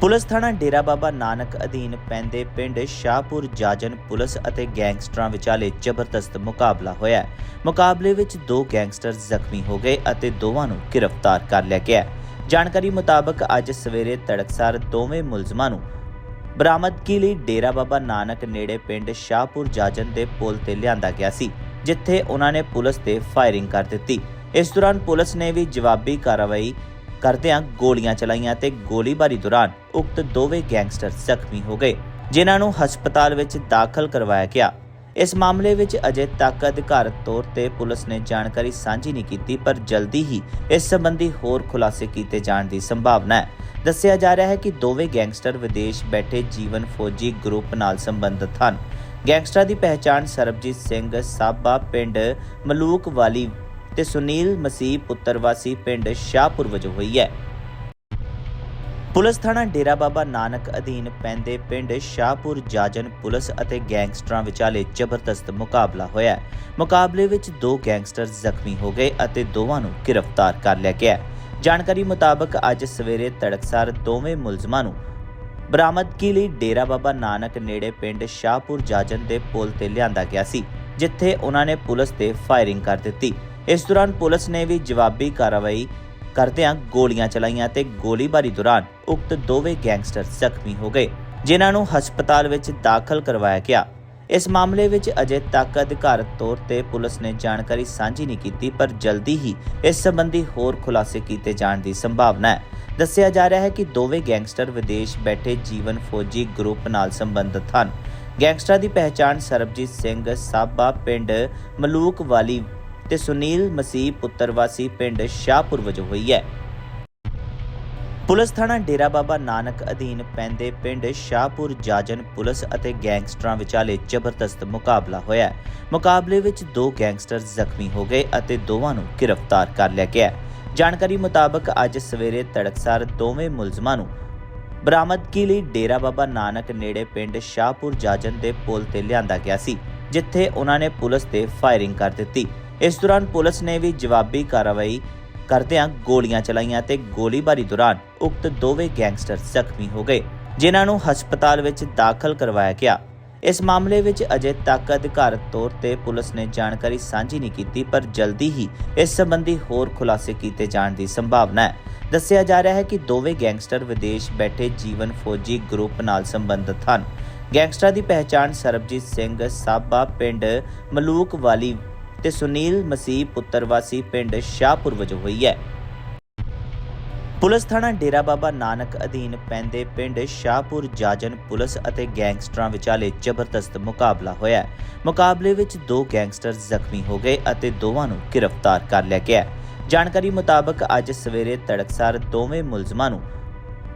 Police ਥਾਣਾ ਡੇਰਾ ਬਾਬਾ ਨਾਨਕ ਅਧੀਨ ਪੈਂਦੇ ਪਿੰਡ ਸ਼ਾਹਪੁਰ ਜਾਜਨ ਪੁਲਿਸ ਅਤੇ ਗੈਂਗਸਟਰਾਂ ਵਿਚਾਲੇ ਜ਼ਬਰਦਸਤ ਮੁਕਾਬਲਾ ਹੋਇਆ ਮੁਕਾਬਲੇ ਵਿੱਚ ਦੋ ਗੈਂਗਸਟਰ ਜ਼ਖਮੀ ਹੋ ਗਏ ਅਤੇ ਦੋਵਾਂ ਨੂੰ ਗ੍ਰਿਫਤਾਰ ਕਰ ਲਿਆ ਗਿਆ ਜਾਣਕਾਰੀ ਮੁਤਾਬਕ ਅੱਜ ਸਵੇਰੇ ਤੜਕਸਾਰ ਦੋਵੇਂ ਮੁਲਜ਼ਮਾਂ ਨੂੰ ਬਰਾਮਦਗੀ ਲਈ ਡੇਰਾ ਬਾਬਾ ਨਾਨਕ ਨੇੜੇ ਪਿੰਡ ਸ਼ਾਹਪੁਰ ਜਾਜਨ ਦੇ ਪੁਲ ਤੇ ਲਿਆਂਦਾ ਗਿਆ ਸੀ, ਜਿੱਥੇ ਉਹਨਾਂ ਨੇ ਪੁਲਿਸ ਤੇ ਫਾਇਰਿੰਗ ਕਰ ਦਿੱਤੀ। ਇਸ ਦੌਰਾਨ ਪੁਲਿਸ ਨੇ ਵੀ ਜਵਾਬੀ ਕਾਰਵਾਈ ਕਰਦਿਆਂ ਗੋਲੀਆਂ ਚਲਾਈਆਂ ਤੇ ਗੋਲੀਬਾਰੀ ਦੌਰਾਨ ਉਕਤ ਦੋਵੇਂ ਗੈਂਗਸਟਰ ਜ਼ਖਮੀ ਹੋ ਗਏ, ਜਿਨ੍ਹਾਂ ਨੂੰ ਹਸਪਤਾਲ ਵਿੱਚ ਦਾਖਲ ਕਰਵਾਇਆ ਗਿਆ। ਇਸ ਮਾਮਲੇ ਵਿੱਚ ਅਜੇ ਤੱਕ ਅਧਿਕਾਰਤ ਤੌਰ ਤੇ ਪੁਲਿਸ ਨੇ ਜਾਣਕਾਰੀ ਸਾਂਝੀ ਨਹੀਂ ਕੀਤੀ, ਪਰ ਜਲਦੀ ਹੀ ਇਸ ਸੰਬੰਧੀ ਹੋਰ ਖੁਲਾਸੇ ਕੀਤੇ ਜਾਣ ਦੀ ਸੰਭਾਵਨਾ ਹੈ। ਦੱਸਿਆ ਜਾ ਰਿਹਾ ਹੈ ਕਿ ਦੋਵੇਂ ਗੈਂਗਸਟਰ ਵਿਦੇਸ਼ ਬੈਠੇ ਜੀਵਨ ਫੌਜੀ ਗਰੁੱਪ ਨਾਲ ਸੰਬੰਧਿਤ ਹਨ। ਗੈਂਗਸਟਰਾਂ ਦੀ ਪਹਿਚਾਣ ਸਰਬਜੀਤ ਸਿੰਘ ਸਾਬਾ ਪਿੰਡ ਮਲੂਕ ਵਾਲੀ ਤੇ ਸੁਨੀਲ ਮਸੀਹ ਪੁੱਤਰਵਾਸੀ ਪਿੰਡ ਸ਼ਾਹਪੁਰ ਵਜੋਂ ਹੋਈ ਹੈ। ਪੁਲਿਸ ਥਾਣਾ ਡੇਰਾ ਬਾਬਾ ਨਾਨਕ ਅਧੀਨ ਪੈਂਦੇ ਪਿੰਡ ਸ਼ਾਹਪੁਰ ਜਾਜਨ ਪੁਲਿਸ ਅਤੇ ਗੈਂਗਸਟਰਾਂ ਵਿਚਾਲੇ ਜ਼ਬਰਦਸਤ ਮੁਕਾਬਲਾ ਹੋਇਆ ਮੁਕਾਬਲੇ ਵਿੱਚ ਦੋ ਗੈਂਗਸਟਰ ਜ਼ਖਮੀ ਹੋ ਗਏ ਅਤੇ ਦੋਵਾਂ ਨੂੰ ਗ੍ਰਿਫਤਾਰ ਕਰ ਲਿਆ ਗਿਆ ਜਾਣਕਾਰੀ ਮੁਤਾਬਕ ਅੱਜ ਸਵੇਰੇ ਤੜਕਸਾਰ ਦੋਵੇਂ ਮੁਲਜ਼ਮਾਂ ਨੂੰ ਬਰਾਮਦਗੀ ਲਈ ਡੇਰਾ ਬਾਬਾ ਨਾਨਕ ਨੇੜੇ ਪਿੰਡ ਸ਼ਾਹਪੁਰ ਜਾਜਨ ਦੇ ਪੁਲ ਤੇ ਲਿਆਂਦਾ ਗਿਆ ਸੀ, ਜਿੱਥੇ ਉਹਨਾਂ ਨੇ ਪੁਲਿਸ ਤੇ ਫਾਇਰਿੰਗ ਕਰ ਦਿੱਤੀ। ਇਸ ਦੌਰਾਨ ਪੁਲਿਸ ਨੇ ਵੀ ਜਵਾਬੀ ਕਾਰਵਾਈ ਕਰਦਿਆਂ ਗੋਲੀਆਂ ਚਲਾਈਆਂ ਤੇ ਗੋਲੀਬਾਰੀ ਦੌਰਾਨ ਉਕਤ ਦੋਵੇਂ ਗੈਂਗਸਟਰ ਜ਼ਖਮੀ ਹੋ ਗਏ, ਜਿਨ੍ਹਾਂ ਨੂੰ ਹਸਪਤਾਲ ਵਿੱਚ ਦਾਖਲ ਕਰਵਾਇਆ ਗਿਆ। ਇਸ ਮਾਮਲੇ ਵਿੱਚ ਅਜੇ ਤੱਕ ਅਧਿਕਾਰਤ ਤੌਰ ਤੇ ਪੁਲਿਸ ਨੇ ਜਾਣਕਾਰੀ ਸਾਂਝੀ ਨਹੀਂ ਕੀਤੀ, ਪਰ ਜਲਦੀ ਹੀ ਇਸ ਸੰਬੰਧੀ ਹੋਰ ਖੁਲਾਸੇ ਕੀਤੇ ਜਾਣ ਦੀ ਸੰਭਾਵਨਾ ਹੈ। ਦੱਸਿਆ ਜਾ ਰਿਹਾ ਹੈ ਕਿ ਦੋਵੇਂ ਗੈਂਗਸਟਰ ਵਿਦੇਸ਼ ਬੈਠੇ ਜੀਵਨ ਫੌਜੀ ਗਰੁੱਪ ਨਾਲ ਸੰਬੰਧਿਤ ਹਨ। ਗੈਂਗਸਟਰਾਂ ਦੀ ਪਹਿਚਾਣ ਸਰਬਜੀਤ ਸਿੰਘ ਸਾਬਾ ਪਿੰਡ ਮਲੂਕ ਵਾਲੀ ਤੇ ਸੁਨੀਲ ਮਸੀਹ ਪੁੱਤਰਵਾਸੀ ਪਿੰਡ ਸ਼ਾਹਪੁਰ ਵਜੋਂ ਹੋਈ ਹੈ। ਪੁਲਿਸ ਥਾਣਾ ਡੇਰਾ ਬਾਬਾ ਨਾਨਕ ਅਧੀਨ ਪੈਂਦੇ ਪਿੰਡ ਸ਼ਾਹਪੁਰ ਜਾਜਨ ਪੁਲਿਸ ਅਤੇ ਗੈਂਗਸਟਰਾਂ ਵਿਚਾਲੇ ਜ਼ਬਰਦਸਤ ਮੁਕਾਬਲਾ ਹੋਇਆ ਮੁਕਾਬਲੇ ਵਿੱਚ ਦੋ ਗੈਂਗਸਟਰ ਜ਼ਖਮੀ ਹੋ ਗਏ ਅਤੇ ਦੋਵਾਂ ਨੂੰ ਗ੍ਰਿਫਤਾਰ ਕਰ ਲਿਆ ਗਿਆ ਜਾਣਕਾਰੀ ਮੁਤਾਬਕ ਅੱਜ ਸਵੇਰੇ ਤੜਕਸਾਰ ਦੋਵੇਂ ਮੁਲਜ਼ਮਾਂ ਨੂੰ ਬਰਾਮਦਗੀ ਲਈ ਡੇਰਾ ਬਾਬਾ ਨਾਨਕ ਨੇੜੇ ਪਿੰਡ ਸ਼ਾਹਪੁਰ ਜਾਜਨ ਦੇ ਪੁਲ ਤੇ ਲਿਆਂਦਾ ਗਿਆ ਸੀ, ਜਿੱਥੇ ਉਹਨਾਂ ਨੇ ਪੁਲਿਸ ਤੇ ਫਾਇਰਿੰਗ ਕਰ ਦਿੱਤੀ। ਇਸ ਦੌਰਾਨ ਪੁਲਿਸ ਨੇ ਵੀ ਜਵਾਬੀ ਕਾਰਵਾਈ ਕਰਦਿਆਂ ਗੋਲੀਆਂ ਚਲਾਈਆਂ ਤੇ ਗੋਲੀਬਾਰੀ ਦੌਰਾਨ ਉਕਤ ਦੋਵੇਂ ਗੈਂਗਸਟਰ ਜ਼ਖਮੀ ਹੋ ਗਏ, ਜਿਨ੍ਹਾਂ ਨੂੰ ਹਸਪਤਾਲ ਵਿੱਚ ਦਾਖਲ ਕਰਵਾਇਆ ਗਿਆ। ਇਸ ਮਾਮਲੇ ਵਿੱਚ ਅਜੇ ਤੱਕ ਅਧਿਕਾਰਤ ਤੌਰ ਤੇ ਪੁਲਿਸ ਨੇ ਜਾਣਕਾਰੀ ਸਾਂਝੀ ਨਹੀਂ ਕੀਤੀ, ਪਰ ਜਲਦੀ ਹੀ ਇਸ ਸੰਬੰਧੀ ਹੋਰ ਖੁਲਾਸੇ ਕੀਤੇ ਜਾਣ ਦੀ ਸੰਭਾਵਨਾ ਹੈ। ਦੱਸਿਆ ਜਾ ਰਿਹਾ ਹੈ ਕਿ ਦੋਵੇਂ ਗੈਂਗਸਟਰ ਵਿਦੇਸ਼ ਬੈਠੇ ਜੀਵਨ ਫੌਜੀ ਗਰੁੱਪ ਨਾਲ ਸੰਬੰਧਿਤ ਹਨ। ਗੈਂਗਸਟਰਾਂ ਦੀ ਪਹਿਚਾਣ ਸਰਬਜੀਤ ਸਿੰਘ ਸਾਬਾ, ਪਿੰਡ ਮਲੂਕ ਵਾਲੀ ਤੇ ਸੁਨੀਲ ਮਸੀਹ ਪੁੱਤਰਵਾਸੀ ਪਿੰਡ ਸ਼ਾਹਪੁਰ ਵਜੋਂ ਹੋਈ ਹੈ। ਪੁਲਿਸ ਥਾਣਾ ਡੇਰਾ ਬਾਬਾ ਨਾਨਕ ਅਧੀਨ ਪੈਂਦੇ ਪਿੰਡ ਸ਼ਾਹਪੁਰ ਜਾਜਨ ਪੁਲਿਸ ਅਤੇ ਗੈਂਗਸਟਰਾਂ ਵਿਚਾਲੇ ਜ਼ਬਰਦਸਤ ਮੁਕਾਬਲਾ ਹੋਇਆ ਮੁਕਾਬਲੇ ਵਿੱਚ ਦੋ ਗੈਂਗਸਟਰ ਜ਼ਖਮੀ ਹੋ ਗਏ ਅਤੇ ਦੋਵਾਂ ਨੂੰ ਗ੍ਰਿਫਤਾਰ ਕਰ ਲਿਆ ਗਿਆ ਜਾਣਕਾਰੀ ਮੁਤਾਬਕ ਅੱਜ ਸਵੇਰੇ ਤੜਕਸਾਰ ਦੋਵੇਂ ਮੁਲਜ਼ਮਾਂ ਨੂੰ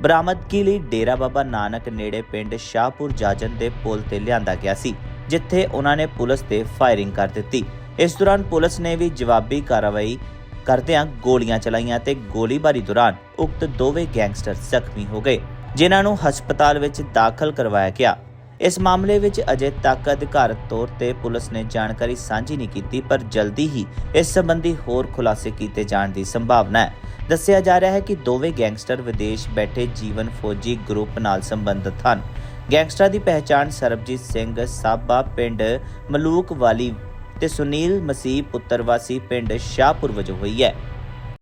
ਬਰਾਮਦਗੀ ਲਈ ਡੇਰਾ ਬਾਬਾ ਨਾਨਕ ਨੇੜੇ ਪਿੰਡ ਸ਼ਾਹਪੁਰ ਜਾਜਨ ਦੇ ਪੁਲ ਤੇ ਲਿਆਂਦਾ ਗਿਆ ਸੀ, ਜਿੱਥੇ ਉਹਨਾਂ ਨੇ ਪੁਲਿਸ ਤੇ ਫਾਇਰਿੰਗ ਕਰ ਦਿੱਤੀ। ਇਸ ਦੌਰਾਨ ਪੁਲਿਸ ਨੇ ਵੀ ਜਵਾਬੀ ਕਾਰਵਾਈ ਕਰਦਿਆਂ ਗੋਲੀਆਂ ਚਲਾਈਆਂ ਤੇ ਗੋਲੀਬਾਰੀ ਦੌਰਾਨ ਉਕਤ ਦੋਵੇਂ ਗੈਂਗਸਟਰ ਜ਼ਖਮੀ ਹੋ ਗਏ, ਜਿਨ੍ਹਾਂ ਨੂੰ ਹਸਪਤਾਲ ਵਿੱਚ ਦਾਖਲ ਕਰਵਾਇਆ ਗਿਆ। ਇਸ ਮਾਮਲੇ ਵਿੱਚ ਅਜੇ ਤੱਕ ਅਧਿਕਾਰਤ ਤੌਰ ਤੇ ਪੁਲਿਸ ਨੇ ਜਾਣਕਾਰੀ ਸਾਂਝੀ ਨਹੀਂ ਕੀਤੀ, ਪਰ ਜਲਦੀ ਹੀ ਇਸ ਸੰਬੰਧੀ ਹੋਰ ਖੁਲਾਸੇ ਕੀਤੇ ਜਾਣ ਦੀ ਸੰਭਾਵਨਾ ਹੈ। ਦੱਸਿਆ ਜਾ ਰਿਹਾ ਹੈ ਕਿ ਦੋਵੇਂ ਗੈਂਗਸਟਰ ਵਿਦੇਸ਼ ਬੈਠੇ ਜੀਵਨ ਫੌਜੀ ਗਰੁੱਪ ਨਾਲ ਸੰਬੰਧਿਤ ਹਨ। ਗੈਂਗਸਟਰਾਂ ਦੀ ਪਹਿਚਾਣ ਸਰਬਜੀਤ ਸਿੰਘ ਸਾਬਾ, ਪਿੰਡ ਮਲੂਕ ਵਾਲੀ ਤੇ ਸੁਨੀਲ ਮਸੀਹ ਪੁੱਤਰ ਵਾਸੀ ਪਿੰਡ ਸ਼ਾਹਪੁਰ ਵਜੋਂ ਹੋਈ ਹੈ।